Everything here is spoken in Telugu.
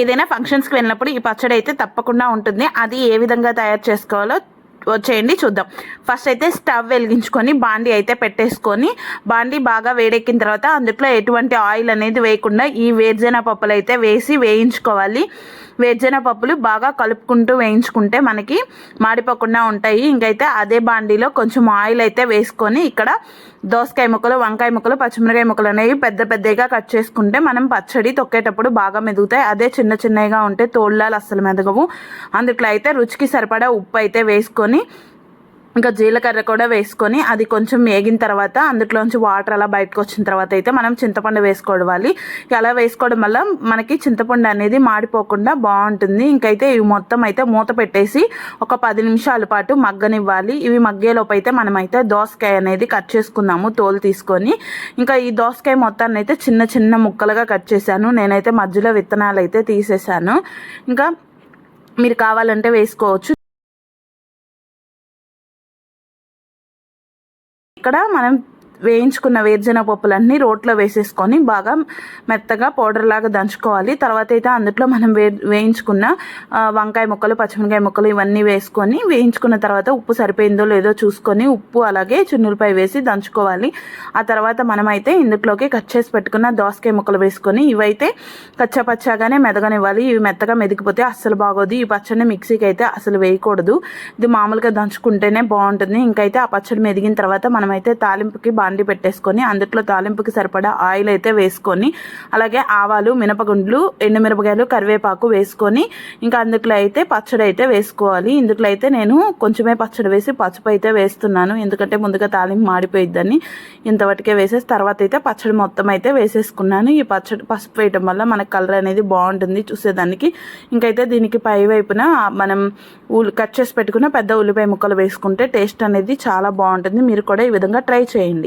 ఏదైనా ఫంక్షన్స్కి వెళ్ళినప్పుడు ఈ పచ్చడి అయితే తప్పకుండా ఉంటుంది. అది ఏ విధంగా తయారు చేసుకోవాలో వచ్చేయండి చూద్దాం. ఫస్ట్ అయితే స్టవ్ వెలిగించుకొని బాండి అయితే పెట్టేసుకొని బాండి బాగా వేడెక్కిన తర్వాత అందులో ఎటువంటి ఆయిల్ అనేది వేయకుండా ఈ వేరుజన పప్పులు అయితే వేసి వేయించుకోవాలి. వేరుజన పప్పులు బాగా కలుపుకుంటూ వేయించుకుంటే మనకి మాడిపోకుండా ఉంటాయి. ఇంకైతే అదే బాండీలో కొంచెం ఆయిల్ అయితే వేసుకొని ఇక్కడ దోసకాయ ముక్కలు వంకాయ ముక్కలు పచ్చిమిరకాయ ముక్కలు అనేవి పెద్ద పెద్దగా కట్ చేసుకుంటే మనం పచ్చడి తొక్కేటప్పుడు బాగా మెదుగుతాయి. అదే చిన్న చిన్నగా ఉంటే తోళ్ళాలు అస్సలు మెదగవు. అందుట్లో అయితే రుచికి సరిపడా ఉప్పు అయితే వేసుకొని ఇంకా జీలకర్ర కూడా వేసుకొని అది కొంచెం వేగిన తర్వాత అందులోంచి వాటర్ అలా బయటకు వచ్చిన తర్వాత అయితే మనం చింతపండు వేసుకోవాలి. అలా వేసుకోవడం వల్ల మనకి చింతపండు అనేది మాడిపోకుండా బాగుంటుంది. ఇంకైతే ఇవి మొత్తం అయితే మూత పెట్టేసి ఒక పది నిమిషాల పాటు మగ్గనివ్వాలి. ఇవి మగ్గేలోపు అయితే మనమైతే దోసకాయ అనేది కట్ చేసుకుందాము తోలు తీసుకొని. ఇంకా ఈ దోసకాయ మొత్తాన్ని అయితే చిన్న చిన్న ముక్కలుగా కట్ చేశాను. నేనైతే మధ్యలో విత్తనాలు అయితే తీసేశాను. ఇంకా మీరు కావాలంటే వేసుకోవచ్చు. ఇక్కడ మనం వేయించుకున్న వేరుజన పప్పులన్నీ రోట్లో వేసేసుకొని బాగా మెత్తగా పౌడర్ లాగా దంచుకోవాలి. తర్వాత అయితే అందులో మనం వే వేయించుకున్న వంకాయ ముక్కలు పచ్చిమిరకాయ ముక్కలు ఇవన్నీ వేసుకొని వేయించుకున్న తర్వాత ఉప్పు సరిపోయిందో లేదో చూసుకొని ఉప్పు అలాగే చున్నులపై వేసి దంచుకోవాలి. ఆ తర్వాత మనమైతే ఇందులోకి కట్ చేసి పెట్టుకున్న దోసకాయ ముక్కలు వేసుకొని ఇవైతే కచ్చపచ్చాగానే మెదగనివ్వాలి. ఇవి మెత్తగా మెదిగిపోతే అస్సలు బాగోదు. ఈ పచ్చడిని మిక్సీకి అయితే అసలు వేయకూడదు. ఇది మామూలుగా దంచుకుంటేనే బాగుంటుంది. ఇంకైతే ఆ పచ్చడి మెదిగిన తర్వాత మనమైతే తాలింపుకి బాండి పెట్టేసుకొని అందులో తాలింపుకి సరిపడా ఆయిల్ అయితే వేసుకొని అలాగే ఆవాలు మినపగుండ్లు ఎండుమిరపకాయలు కరివేపాకు వేసుకొని ఇంకా అందులో అయితే పచ్చడి అయితే వేసుకోవాలి. ఇందులో అయితే నేను కొంచెమే పచ్చడి వేసి పసుపు అయితే వేస్తున్నాను. ఎందుకంటే ముందుగా తాలింపు మాడిపోయిద్దని ఇంతవరకే వేసేసి తర్వాత అయితే పచ్చడి మొత్తం అయితే వేసేసుకున్నాను. ఈ పచ్చడి పసుపు వేయటం వల్ల మనకు కలర్ అనేది బాగుంటుంది చూసేదానికి. ఇంకైతే దీనికి పై వైపున మనం కట్ చేసి పెట్టుకున్న పెద్ద ఉల్లిపాయ ముక్కలు వేసుకుంటే టేస్ట్ అనేది చాలా బాగుంటుంది. మీరు కూడా ఈ విధంగా ట్రై చేయండి.